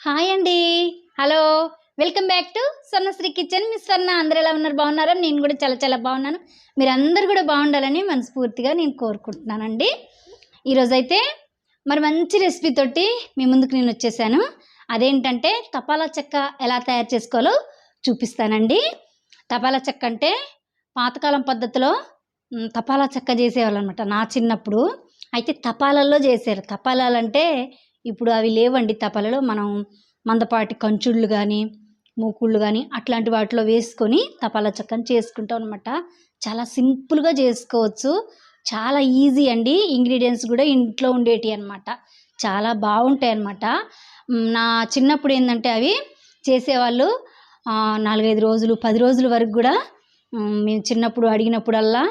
Hi అండి. Hello. Welcome back to Swarnasri kitchen. మీ స్వర్ణ అందరూ ఎలా ఉన్నారు? బాగున్నారా? నేను కూడా చాలా చాలా బాగున్నాను. మీరు అందరు కూడా బాగుండాలని మనస్ఫూర్తిగా నేను కోరుకుంటున్నానండి. ఈరోజైతే మరి మంచి రెసిపీ తోటి మీ ముందుకు నేను వచ్చేసాను. అదేంటంటే తపాలా చెక్క ఎలా తయారు చేసుకోవాలో చూపిస్తానండి. తపాలా చెక్క అంటే పాతకాలం పద్ధతిలో తపాలా చెక్క చేసేవాళ్ళు అనమాట నా చిన్నప్పుడు. అయితే తపాలల్లో చేశారు. తపాలాలు అంటే ఇప్పుడు అవి లేవండి తపాలలో మనం మందపాటి కంచుళ్ళు కానీ మూకుళ్ళు కానీ అట్లాంటి వాటిలో వేసుకొని తపాలా చక్కని చేసుకుంటాం అనమాట చాలా సింపుల్గా చేసుకోవచ్చు. చాలా ఈజీ అండి. ఇంగ్రీడియంట్స్ కూడా ఇంట్లో ఉండేటి అనమాట చాలా బాగుంటాయి అనమాట నా చిన్నప్పుడు ఏంటంటే అవి చేసేవాళ్ళు నాలుగైదు రోజులు పది రోజుల వరకు కూడా మేము చిన్నప్పుడు అడిగినప్పుడల్లా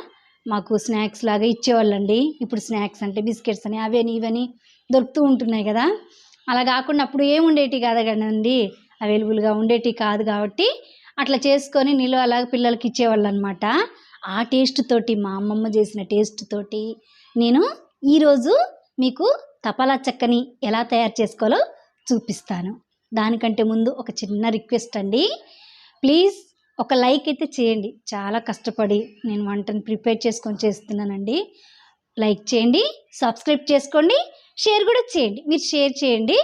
మాకు స్నాక్స్ లాగా ఇచ్చేవాళ్ళండి. ఇప్పుడు స్నాక్స్ అంటే బిస్కెట్స్ అని అవని ఇవని దొరుకుతూ ఉంటున్నాయి కదా? అలా కాకుండా అప్పుడు ఏం ఉండేటి కాదు కదండి అవైలబుల్గా ఉండేటి కాదు కాబట్టి అట్లా చేసుకొని నిలువ అలాగ పిల్లలకి ఇచ్చేవాళ్ళు అనమాట ఆ టేస్ట్ తోటి మా అమ్మమ్మ చేసిన టేస్ట్ తోటి నేను ఈరోజు మీకు తపాలా చెక్కని ఎలా తయారు చేసుకోవాలో చూపిస్తాను. దానికంటే ముందు ఒక చిన్న రిక్వెస్ట్ అండి. ప్లీజ్ ఒక లైక్ అయితే చేయండి. చాలా కష్టపడి నేను వంటను ప్రిపేర్ చేసుకొని చేస్తున్నానండి. లైక్ చేయండి సబ్స్క్రైబ్ చేసుకోండి. షేర్ కూడా చేయండి. మీరు షేర్ చేయండి.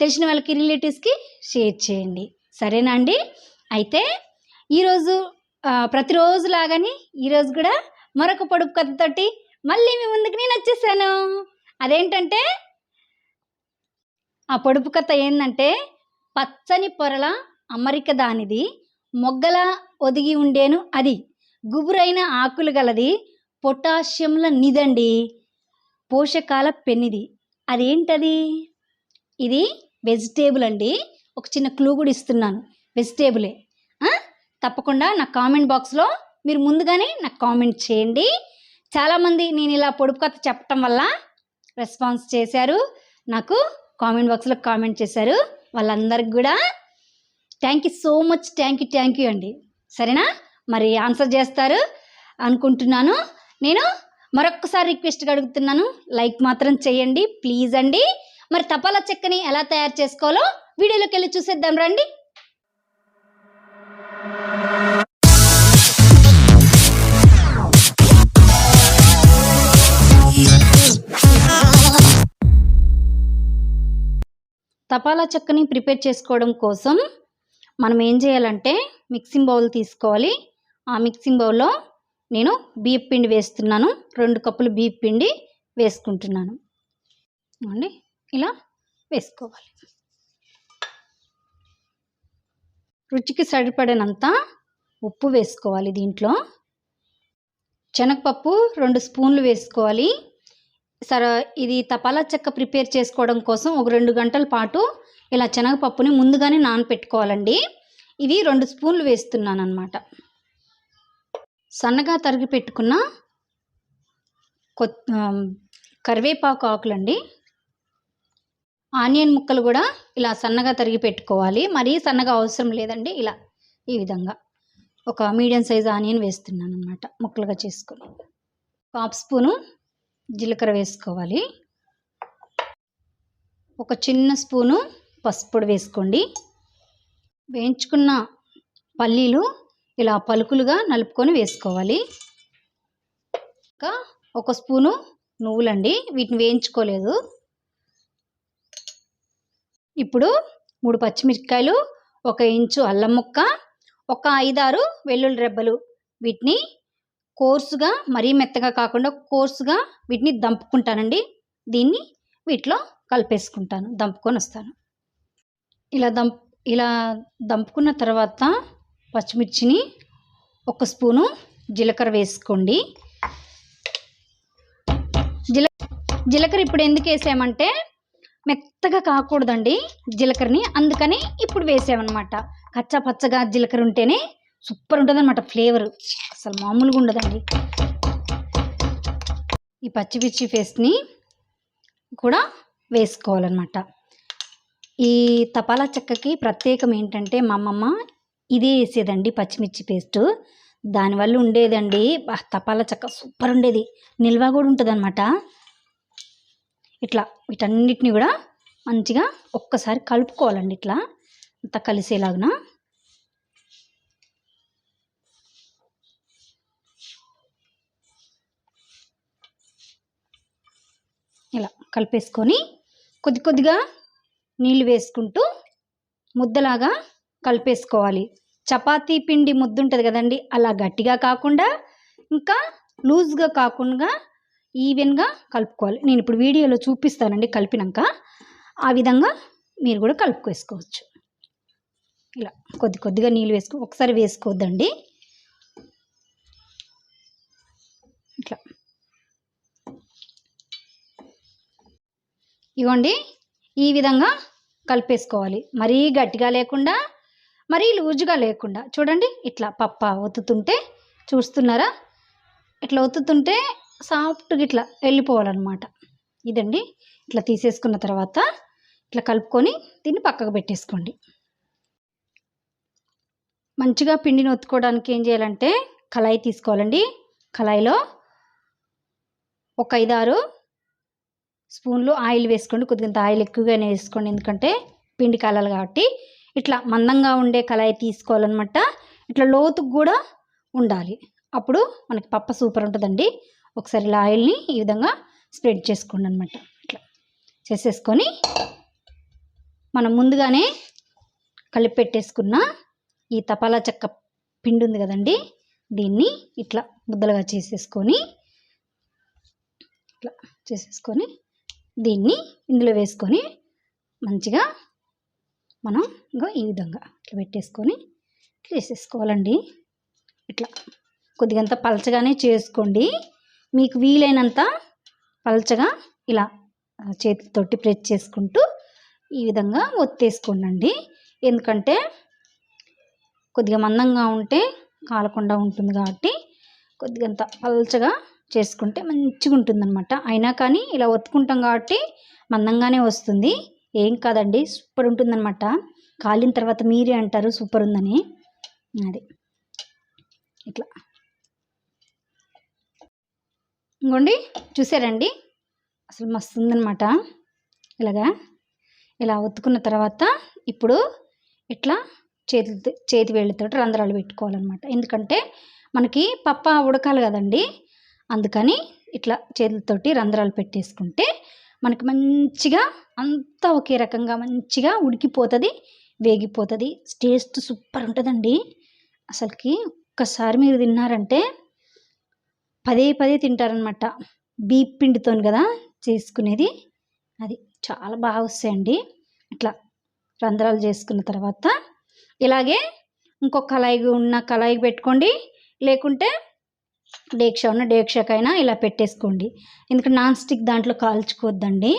తెలిసిన వాళ్ళకి రిలేటివ్స్కి షేర్ చేయండి. సరేనా అండి? అయితే ఈరోజు ప్రతిరోజు లాగానే ఈరోజు కూడా మరొక పొడుపు కథతోటి మళ్ళీ మీ ముందుకు నేను వచ్చేసాను. అదేంటంటే ఆ పొడుపు కథ ఏంటంటే పచ్చని పొరల అమరిక దానిది మొగ్గల ఒదిగి ఉండేను అది గుబురైన ఆకులు గలది పొటాషియంల నిదండి పోషకాల పెన్నిది. అదేంటది? ఇది వెజిటేబుల్ అండి. ఒక చిన్న క్లూ కూడా ఇస్తున్నాను. వెజిటేబులే తప్పకుండా నా కామెంట్ బాక్స్లో మీరు ముందుగానే నాకు కామెంట్ చేయండి. చాలామంది నేను ఇలా పొడుపు కథ చెప్పటం వల్ల రెస్పాన్స్ చేశారు. నాకు కామెంట్ బాక్స్లో కామెంట్ చేశారు. వాళ్ళందరికి కూడా thank you so much thank you thank you అండి. సరేనా? మరి ఆన్సర్ చేస్తారు అనుకుంటున్నాను. నేను మరొక్కసారి రిక్వెస్ట్గా అడుగుతున్నాను లైక్ మాత్రం చేయండి ప్లీజ్ అండి. మరి తపాలా చెక్కని ఎలా తయారు చేసుకోవాలో వీడియోలోకి వెళ్ళి చూసేద్దాం రండి. తపాలా చెక్కని ప్రిపేర్ చేసుకోవడం కోసం మనం ఏం చేయాలంటే మిక్సింగ్ బౌల్ తీసుకోవాలి. ఆ మిక్సింగ్ బౌల్లో నేను బియ్యం పిండి వేస్తున్నాను. రెండు కప్పులు బియ్యం పిండి వేసుకుంటున్నాను. అండి ఇలా వేసుకోవాలి. రుచికి సరిపడినంత ఉప్పు వేసుకోవాలి దీంట్లో. శనగపప్పు రెండు స్పూన్లు వేసుకోవాలి. సర ఇది తపాలా చెక్క ప్రిపేర్ చేసుకోవడం కోసం ఒక రెండు గంటల పాటు ఇలా శనగపప్పుని ముందుగానే నానపెట్టుకోవాలండి. ఇది రెండు స్పూన్లు వేస్తున్నాను అనమాట సన్నగా తరిగి పెట్టుకున్న కొత్ కరివేపాకు ఆకులండి. ఆనియన్ ముక్కలు కూడా ఇలా సన్నగా తరిగి పెట్టుకోవాలి. మరీ సన్నగా అవసరం లేదండి. ఇలా ఈ విధంగా ఒక మీడియం సైజ్ ఆనియన్ వేస్తున్నాను అనమాట ముక్కలుగా చేసుకొని హాఫ్ స్పూను జీలకర్ర వేసుకోవాలి. ఒక చిన్న స్పూను పసుపు పొడి వేసుకోండి. వేయించుకున్న పల్లీలు ఇలా పలుకులుగా నలుపుకొని వేసుకోవాలి. ఇంకా ఒక స్పూను నువ్వులండి వీటిని వేయించుకోలేదు. ఇప్పుడు మూడు పచ్చిమిరపకాయలు ఒక ఇంచు అల్లం ముక్క ఒక ఐదారు వెల్లుల్లి రెబ్బలు. వీటిని కోర్సుగా మరీ మెత్తగా కాకుండా కోర్సుగా వీటిని దంపుకుంటానండి. దీన్ని వీటిలో కలిపేసుకుంటాను దంపుకొని వస్తాను ఇలా దంప్ ఇలా దంపుకున్న తర్వాత పచ్చిమిర్చిని ఒక స్పూను జీలకర్ర వేసుకోండి. జీల జీలకర్ర ఇప్పుడు ఎందుకు వేసామంటే మెత్తగా కాకూడదండి జీలకర్రని అందుకని ఇప్పుడు వేసామన్నమాట. కచ్చా పచ్చగా జీలకర్ర ఉంటేనే సూపర్ ఉంటుందన్నమాట ఫ్లేవర్. అసలు మామూలుగా ఉండదండి. ఈ పచ్చిమిర్చి పేస్ట్ని కూడా వేసుకోవాలన్నమాట. ఈ తపాలా చెక్కకి ప్రత్యేకం ఏంటంటే మా అమ్మమ్మ ఇదే వేసేదండి పచ్చిమిర్చి పేస్ట్. దానివల్ల ఉండేదండి తపాల తపాలా సూపర్ ఉండేది. నిల్వ కూడా ఉంటుంది ఇట్లా వీటన్నిటిని కూడా మంచిగా ఒక్కసారి కలుపుకోవాలండి ఇట్లా. అంతా కలిసేలాగా ఇలా కలిపేసుకొని కొద్ది కొద్దిగా నీళ్ళు వేసుకుంటూ ముద్దలాగా కలిపేసుకోవాలి. చపాతీ పిండి ముద్దుంటుంది కదండి అలా గట్టిగా కాకుండా ఇంకా లూజ్గా కాకుండా ఈవెన్గా కలుపుకోవాలి. నేను ఇప్పుడు వీడియోలో చూపిస్తానండి కలిపినాక. ఆ విధంగా మీరు కూడా కలుపుకేసుకోవచ్చు. ఇలా కొద్ది కొద్దిగా నీళ్ళు వేసుకో ఒకసారి వేసుకోవద్దండి. ఇట్లా. ఇగోండి ఈ విధంగా కలిపేసుకోవాలి. మరీ గట్టిగా లేకుండా మరీ లూజుగా లేకుండా చూడండి ఇట్లా పప్ప ఒత్తుతుంటే చూస్తున్నారా? ఇట్లా ఒత్తుతుంటే సాఫ్ట్గా ఇట్లా వెళ్ళిపోవాలన్నమాట. ఇదండి. ఇట్లా తీసేసుకున్న తర్వాత ఇట్లా కలుపుకొని దీన్ని పక్కకు పెట్టేసుకోండి. మంచిగా పిండిని ఒత్తుకోవడానికి ఏం చేయాలంటే కళాయి తీసుకోవాలండి. కళాయిలో ఒక ఐదారు స్పూన్లు ఆయిల్ వేసుకోండి. కొద్దిగా ఆయిల్ ఎక్కువగానే వేసుకోండి. ఎందుకంటే పిండి కాలాలి కాబట్టి ఇట్లా మందంగా ఉండే కళాయి తీసుకోవాలన్నమాట. ఇట్లా లోతుకు కూడా ఉండాలి. అప్పుడు మనకి పప్ప సూపర్ ఉంటుందండి. ఒకసారి ఇలా ఆయిల్ని ఈ విధంగా స్ప్రెడ్ చేసుకోండి అనమాట ఇట్లా చేసేసుకొని మనం ముందుగానే కలిపి పెట్టేసుకున్న ఈ తపాలా చెక్క పిండి ఉంది కదండి. దీన్ని ఇట్లా ముద్దలుగా చేసేసుకొని ఇట్లా చేసేసుకొని దీన్ని ఇందులో వేసుకొని మంచిగా మనం ఇంకా ఈ విధంగా ఇట్లా పెట్టేసుకొని ఇట్లా వేసేసుకోవాలండి ఇట్లా కొద్దిగంత పలచగానే చేసుకోండి. మీకు వీలైనంత పలచగా ఇలా చేతితోటి ప్రెస్ చేసుకుంటూ ఈ విధంగా ఒత్తేసుకోండి ఎందుకంటే కొద్దిగా మందంగా ఉంటే కాలకుండా ఉంటుంది కాబట్టి కొద్దిగంత పలచగా చేసుకుంటే మంచిగా ఉంటుందన్నమాట అయినా కానీ ఇలా ఒత్తుకుంటాం కాబట్టి మందంగానే వస్తుంది. ఏం కాదండి సూపర్ ఉంటుందన్నమాట కాలిన తర్వాత మీరే అంటారు సూపర్ ఉందని అది. ఇట్లా. ఇంకోండి చూసారండి? అసలు మస్తు ఉందన్నమాట ఇలాగా. ఇలా ఒత్తుకున్న తర్వాత ఇప్పుడు ఇట్లా చేతులతో చేతి వేళ్ళతో రంధ్రాలు పెట్టుకోవాలన్నమాట. ఎందుకంటే మనకి పప్ప ఉడకాలి కదండి. అందుకని ఇట్లా చేతులతోటి రంధ్రాలు పెట్టేసుకుంటే మనకి మంచిగా అంతా ఒకే రకంగా మంచిగా ఉడికిపోతుంది వేగిపోతుంది. టేస్ట్ సూపర్ ఉంటుందండి. అసలుకి ఒక్కసారి మీరు తిన్నారంటే పదే పదే తింటారనమాట బీప్ పిండితో కదా చేసుకునేది. అది చాలా బాగా వస్తాయండి. ఇట్లా రంధ్రాలు చేసుకున్న తర్వాత ఇలాగే ఇంకొక కళాయి ఉన్న కళాయి పెట్టుకోండి. లేకుంటే డేక్ష ఉన్న డేక్షకైనా ఇలా పెట్టేసుకోండి. ఎందుకంటే నాన్ స్టిక్ దాంట్లో కాల్చుకోవద్దండి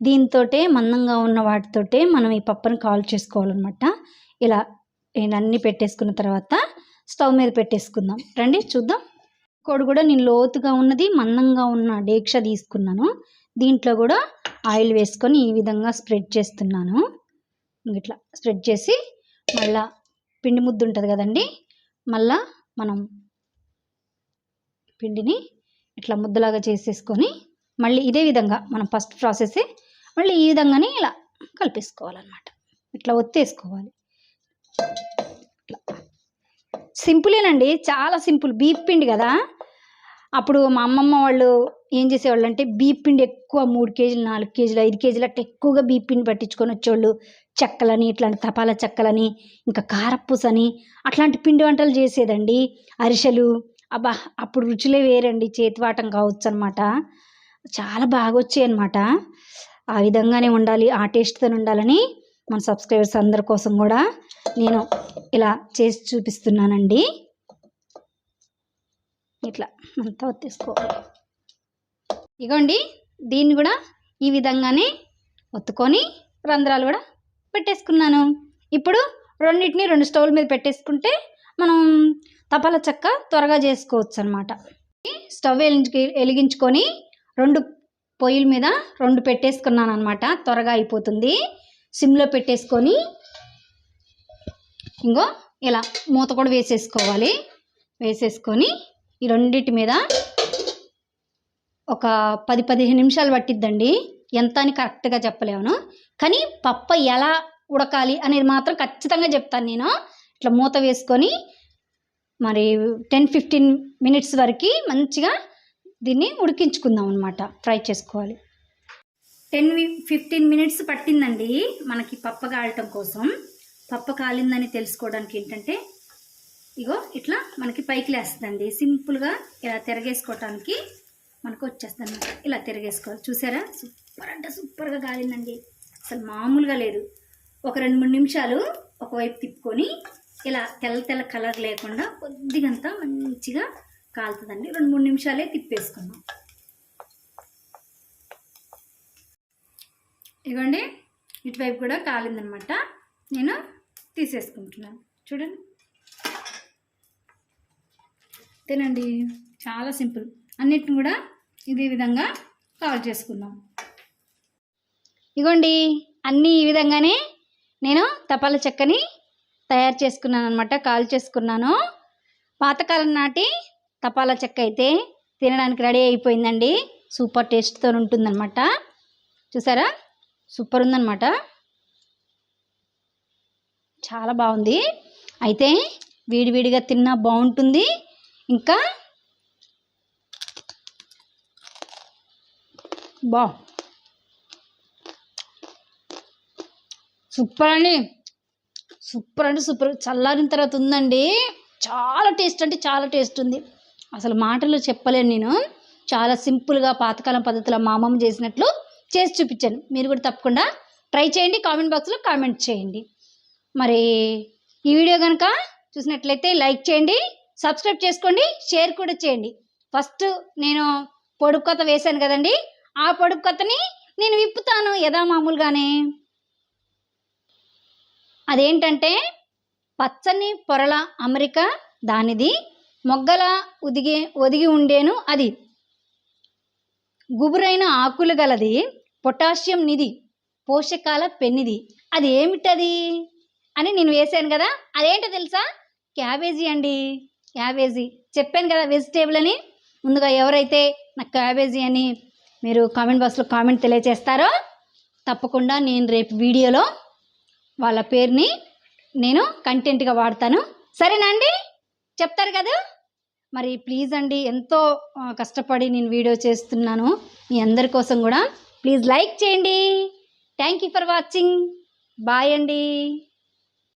దీంతోటే మందంగా ఉన్న వాటితోటే మనం ఈ పప్పును కాల్ చేసుకోవాలన్నమాట. ఇలా అన్నీ పెట్టేసుకున్న తర్వాత స్టవ్ మీద పెట్టేసుకుందాం. రండి చూద్దాం. కోడి కూడా నేను లోతుగా ఉన్నది మందంగా ఉన్న డేక్ష తీసుకున్నాను. దీంట్లో కూడా ఆయిల్ వేసుకొని ఈ విధంగా స్ప్రెడ్ చేస్తున్నాను. ఇట్లా స్ప్రెడ్ చేసి మళ్ళా పిండి ముద్దు ఉంటుంది కదండి మళ్ళా మనం పిండిని ఇట్లా ముద్దలాగా చేసేసుకొని మళ్ళీ ఇదే విధంగా మనం ఫస్ట్ ప్రాసెసే మళ్ళీ ఈ విధంగానే ఇలా కలిపేసుకోవాలన్నమాట. ఇట్లా ఒత్తేసుకోవాలి. ఇట్లా సింపులేనండి చాలా సింపుల్. బీప్ పిండి కదా. అప్పుడు మా అమ్మమ్మ వాళ్ళు ఏం చేసేవాళ్ళు అంటే బీప్ పిండి ఎక్కువ మూడు కేజీలు నాలుగు కేజీలు ఐదు కేజీలు అట్లా ఎక్కువగా బీప్ పిండి పట్టించుకొని వచ్చేవాళ్ళు. చెక్కలని ఇట్లాంటి తపాలా చెక్కలని ఇంకా కారపూసని అట్లాంటి పిండి వంటలు చేసేదండి. అరిసెలు అబ్బా అప్పుడు రుచులే వేరండి. చేతివాటం కావచ్చు అనమాట చాలా బాగా వచ్చాయి అనమాట ఆ విధంగానే ఉండాలి ఆ టేస్ట్తో ఉండాలని మన సబ్స్క్రైబర్స్ అందరి కోసం కూడా నేను ఇలా చేసి చూపిస్తున్నానండి. ఇట్లా అంతా ఒత్తేసుకోవాలి. ఇగోండి దీన్ని కూడా ఈ విధంగానే ఒత్తుకొని రంధ్రాలు కూడా పెట్టేసుకున్నాను. ఇప్పుడు రెండింటిని రెండు స్టవ్ల మీద పెట్టేసుకుంటే మనం తపాల చెక్క త్వరగా చేసుకోవచ్చు అనమాట స్టవ్ వెలిగి వెలిగించుకొని రెండు పొయ్యిల మీద రెండు పెట్టేసుకున్నాను అనమాట త్వరగా అయిపోతుంది. సిమ్లో పెట్టేసుకొని ఇంకో ఇలా మూత కూడా వేసేసుకోవాలి. వేసేసుకొని ఈ రెండింటి మీద ఒక పది పదిహేను నిమిషాలు పట్టిద్దండి. ఎంత అని కరెక్ట్గా చెప్పలేను. కానీ పప్ప ఎలా ఉడకాలి అనేది మాత్రం ఖచ్చితంగా చెప్తాను నేను. ఇట్లా మూత వేసుకొని మరి టెన్ ఫిఫ్టీన్ మినిట్స్ వరకు మంచిగా దీన్ని ఉడికించుకుందాం అనమాట ఫ్రై చేసుకోవాలి. టెన్ ఫిఫ్టీన్ మినిట్స్ పట్టిందండి మనకి పప్ప కాలటం కోసం. పప్ప కాలిందని తెలుసుకోవడానికి ఏంటంటే ఇగో ఇట్లా మనకి పైకి లేస్తుందండి. సింపుల్గా ఇలా తిరగేసుకోవటానికి మనకు వచ్చేస్తుంది అనమాట ఇలా తిరగేసుకోవాలి. చూసారా? సూపర్ అంటే సూపర్గా కాలిందండి. అసలు మామూలుగా లేదు. ఒక రెండు మూడు నిమిషాలు ఒకవైపు తిప్పుకొని ఇలా తెల్ల తెల్ల కలర్ లేకుండా కొద్దిగంతా మంచిగా కాలుతుందండి. రెండు మూడు నిమిషాలే తిప్పేసుకుందాం. ఇగోండి ఇటువైపు కూడా కాలిందనమాట. నేను తీసేసుకుంటున్నాను. చూడండి. తినండి చాలా సింపుల్. అన్నిటిని కూడా ఇదే విధంగా కవర్ చేసుకుందాం. ఇగోండి అన్నీ ఈ విధంగానే నేను తపాల చెక్కని తయారు చేసుకున్నాను అనమాట కాల్ చేసుకున్నాను. పాతకాలం నాటి తపాలా చెక్క అయితే తినడానికి రెడీ అయిపోయిందండి. సూపర్ టేస్ట్తో ఉంటుందన్నమాట. చూసారా? సూపర్ ఉందన్నమాట. చాలా బాగుంది. అయితే వేడివేడిగా తిన్నా బాగుంటుంది. ఇంకా బా. సూపర్ అండి. సూపర్ అంటే సూపర్. చల్లారిన తర్వాత ఉందండి. చాలా టేస్ట్ అంటే చాలా టేస్ట్ ఉంది. అసలు మాటలు చెప్పలేను నేను. చాలా సింపుల్గా పాతకాలం పద్ధతిలో మా అమ్మమ్మ చేసినట్లు చేసి చూపించాను. మీరు కూడా తప్పకుండా ట్రై చేయండి కామెంట్ బాక్స్లో కామెంట్ చేయండి. మరి ఈ వీడియో కనుక చూసినట్లయితే లైక్ చేయండి సబ్స్క్రైబ్ చేసుకోండి షేర్ కూడా చేయండి. ఫస్ట్ నేను పొడుపు కొత్త వేశాను కదండి. ఆ పొడుపు కొత్తని నేను విప్పుతాను యథా మామూలుగానే. అదేంటంటే పచ్చని పొరల అమెరికా దానిది మొగ్గల ఉదిగే ఒదిగి ఉండేను అది. గుబురైన ఆకులు గలది పొటాషియం నిధి పోషకాల పెన్నిది అది ఏమిటది? అని నేను వేశాను కదా. అదేంటో తెలుసా? క్యాబేజీ అండి. క్యాబేజీ. చెప్పాను కదా వెజిటేబుల్ అని. ముందుగా ఎవరైతే నాకు క్యాబేజీ అని మీరు కామెంట్ బాక్స్లో కామెంట్ తెలియజేస్తారో తప్పకుండా నేను రేపు వీడియోలో వాళ్ళ పేరుని నేను కంటెంట్గా వాడతాను. సరేనా అండి చెప్తారు కదా? మరి ప్లీజ్ అండి ఎంతో కష్టపడి నేను వీడియో చేస్తున్నాను. మీ అందరి కోసం కూడా ప్లీజ్ లైక్ చేయండి. Thank you for watching. Bye అండి.